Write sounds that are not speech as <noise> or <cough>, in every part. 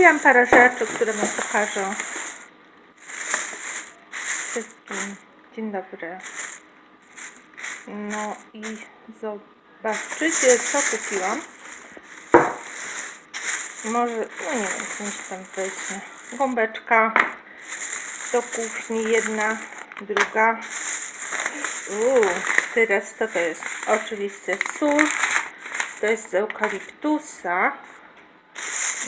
Kupiłam parę rzeczy, które Wam pokażę. Wszystkim. Dzień dobry. No i zobaczycie, co kupiłam. Może, no nie wiem, mi się tam weźmie. Gąbeczka do kuchni, jedna, druga. Uuu, teraz co to jest? Oczywiście sól. To jest z eukaliptusa.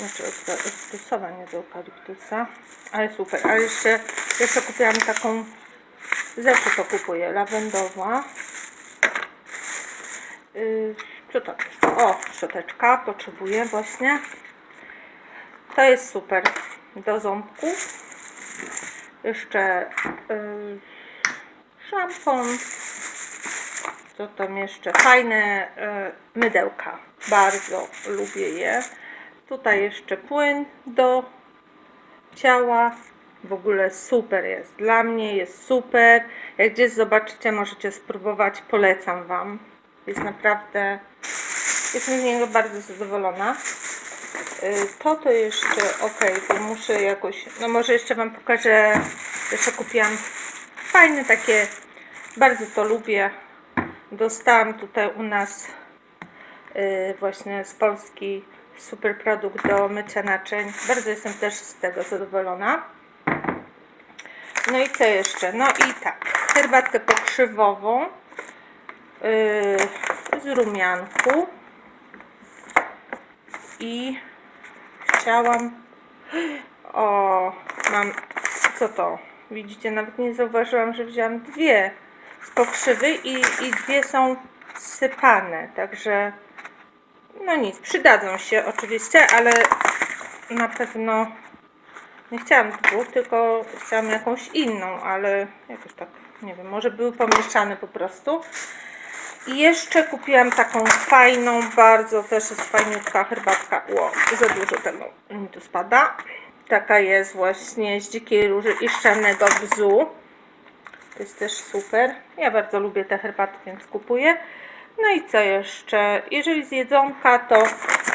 Znaczy od eukaliptusowa, nie z eukaliptusa. Ale super. Ale jeszcze, jeszcze kupiłam taką, zawsze to kupuję, lawendowa. Yy, jest? O, szczoteczka potrzebuję właśnie. To jest super. Do ząbków. Jeszcze yy, szampon. Co tam jeszcze? Fajne y, mydełka. Bardzo lubię je. Tutaj jeszcze płyn do ciała. W ogóle super jest. Dla mnie jest super. Jak gdzieś zobaczycie, możecie spróbować. Polecam Wam. Jest naprawdę... Jestem z niego bardzo zadowolona. Y, To to jeszcze, ok, to muszę jakoś, no może jeszcze Wam pokażę, jeszcze kupiłam fajne takie, bardzo to lubię, dostałam tutaj u nas y, właśnie z Polski super produkt do mycia naczyń, bardzo jestem też z tego zadowolona. No i co jeszcze? No i tak, herbatkę pokrzywową yy, z rumianku i chciałam <gasps> o mam co to widzicie nawet nie zauważyłam że wzięłam dwie z pokrzywy i, i dwie są sypane także no nic przydadzą się oczywiście ale na pewno nie chciałam dwóch tylko chciałam jakąś inną ale jakoś tak nie wiem może były pomieszane po prostu i jeszcze kupiłam taką fajną, bardzo też jest fajniutka herbatka. Ło, za dużo tego mi tu spada. Taka jest właśnie z dzikiej róży i szczelnego bzu. To jest też super. Ja bardzo lubię te herbatki, więc kupuję. No i co jeszcze? Jeżeli z jedzonka, to,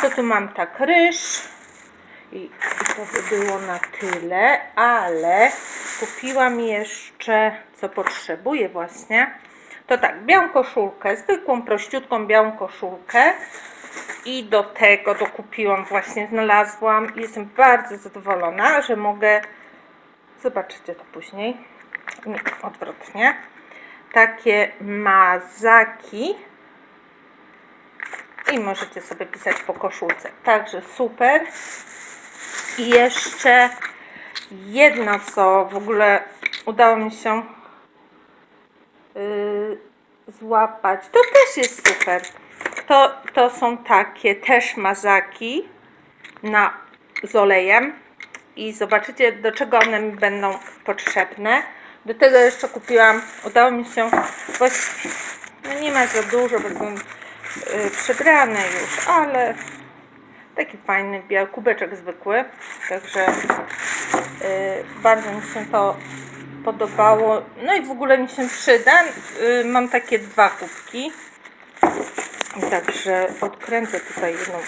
to tu mam tak ryż. I, I to by było na tyle, ale kupiłam jeszcze, co potrzebuję właśnie. To tak, białą koszulkę, zwykłą, prościutką białą koszulkę. I do tego dokupiłam, właśnie znalazłam. Jestem bardzo zadowolona, że mogę, zobaczycie to później, nie, odwrotnie, takie mazaki. I możecie sobie pisać po koszulce. Także super. I jeszcze jedno, co w ogóle udało mi się yy, złapać. To też jest super. To, to są takie też mazaki na, z olejem. I zobaczycie, do czego one mi będą potrzebne. Do tego jeszcze kupiłam, udało mi się, właściwie, no nie ma za dużo, bo są yy, przebrane już, ale taki fajny biały kubeczek zwykły. Także yy, bardzo mi się to podobało. No i w ogóle mi się przyda. Yy, mam takie dwa kubki. Także odkręcę tutaj jedną.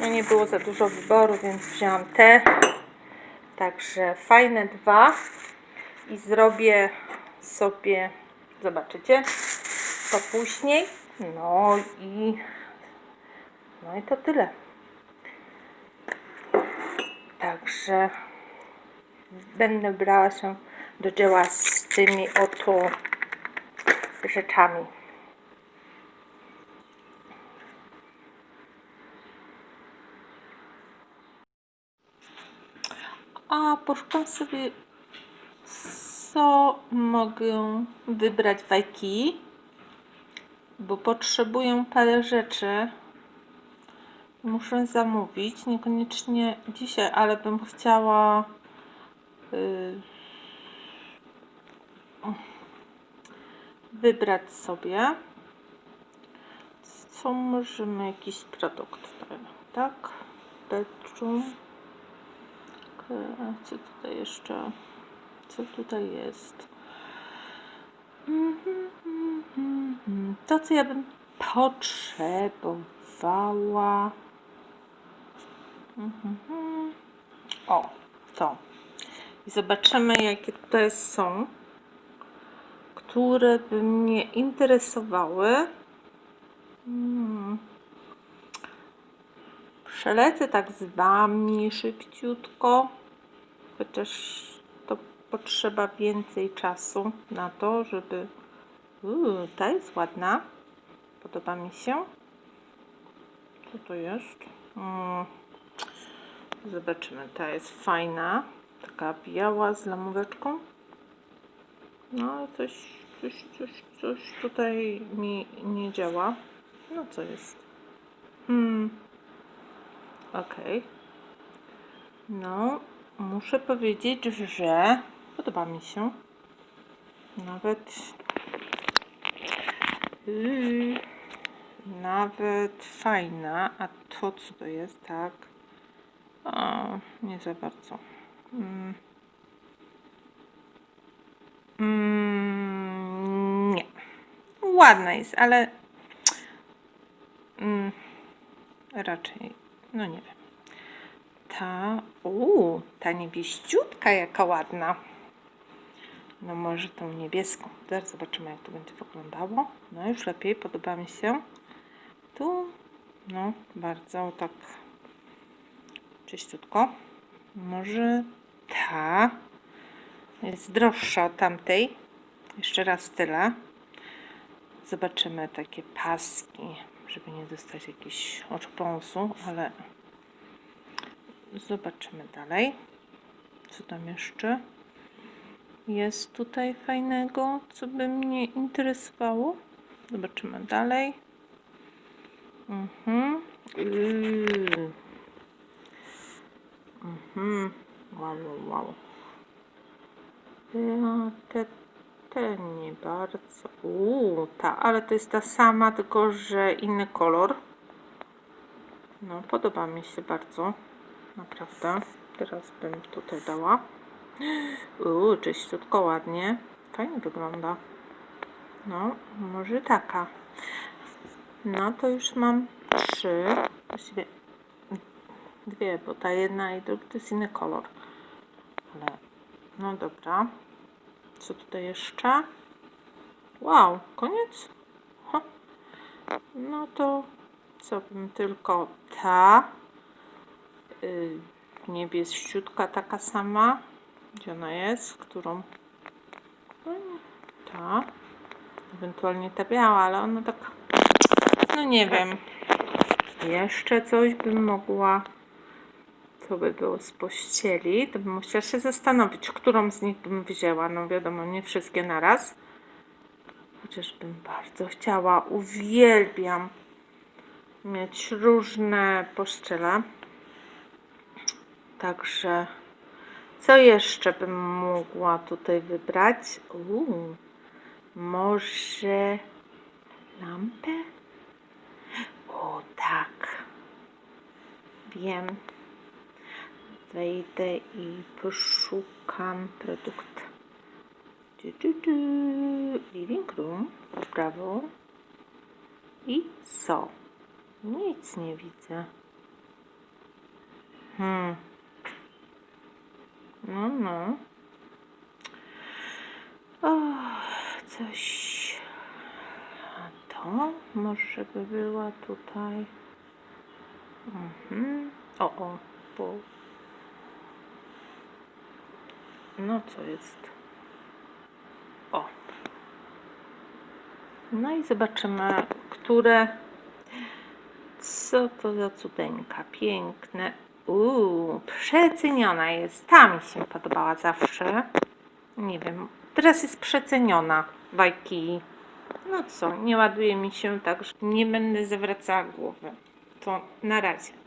No nie było za dużo wyboru, więc wzięłam te. Także fajne dwa. I zrobię sobie, zobaczycie, to później. No i no i to tyle. Także będę brała się do dzieła z tymi oto rzeczami. A poszukam sobie, co mogę wybrać w IKEA, bo potrzebuję parę rzeczy. Muszę zamówić, niekoniecznie dzisiaj, ale bym chciała y, wybrać sobie. Co możemy, jakiś produkt, tak? Bedroom. Co tutaj jeszcze? Co tutaj jest? To, co ja bym potrzebowała. O, to. I zobaczymy, jakie tutaj są, które by mnie interesowały. Hmm. Przelecę tak z Wami szybciutko, chociaż to potrzeba więcej czasu na to, żeby. Uuu, ta jest ładna. Podoba mi się. Co to jest? Mm. Zobaczymy, ta jest fajna. Taka biała z lamóweczką. No, coś, coś, coś, coś tutaj mi nie działa. No, co jest? Hmm. Okej. No, muszę powiedzieć, że podoba mi się. Nawet. Yy, nawet fajna. A to co to jest, tak? Nie za bardzo. Mm. Mm, nie. Ładna jest, ale mm, raczej, no nie wiem. Ta, uuu, ta niebieściutka jaka ładna. No może tą niebieską. Zaraz zobaczymy jak to będzie wyglądało. No już lepiej, podoba mi się. Tu, no bardzo tak czyściutko. Może ta jest droższa od tamtej. Jeszcze raz tyle. Zobaczymy takie paski, żeby nie dostać jakiś oczopląsu, ale zobaczymy dalej. Co tam jeszcze jest tutaj fajnego, co by mnie interesowało? Zobaczymy dalej. Mhm. Mhm. Wow, wow, wow. Te, te nie bardzo. Uuu, ta, ale to jest ta sama, tylko że inny kolor. No, podoba mi się bardzo. Naprawdę. Teraz bym tutaj dała. Uuu, czyściutko, ładnie. Fajnie wygląda. No, może taka. No, to już mam trzy. Właściwie dwie, bo ta jedna i druga to jest inny kolor. Ale, no dobra. Co tutaj jeszcze? Wow, koniec? Ha. No to co bym tylko ta yy, niebieściutka taka sama. Gdzie ona jest? Którą? No, ta. Ewentualnie ta biała, ale ona taka. No nie wiem. Jeszcze coś bym mogła. Co by było z pościeli? To bym musiała się zastanowić, którą z nich bym wzięła. No wiadomo, nie wszystkie naraz. Chociaż bym bardzo chciała. Uwielbiam mieć różne pościele. Także co jeszcze bym mogła tutaj wybrać? Uuu, może lampę? O tak. Wiem. Wejdę i poszukam produkt. Du, du, du. Living room. Prawo. I co? Nic nie widzę. Hmm. No, no. O, coś. A to może by była tutaj. Mhm. O, o, bo. No, co jest? O. No i zobaczymy, które. Co to za cudeńka? Piękne. Uuu, przeceniona jest. Ta mi się podobała zawsze. Nie wiem, teraz jest przeceniona w. No co, nie ładuje mi się tak, że nie będę zawracała głowy. To na razie.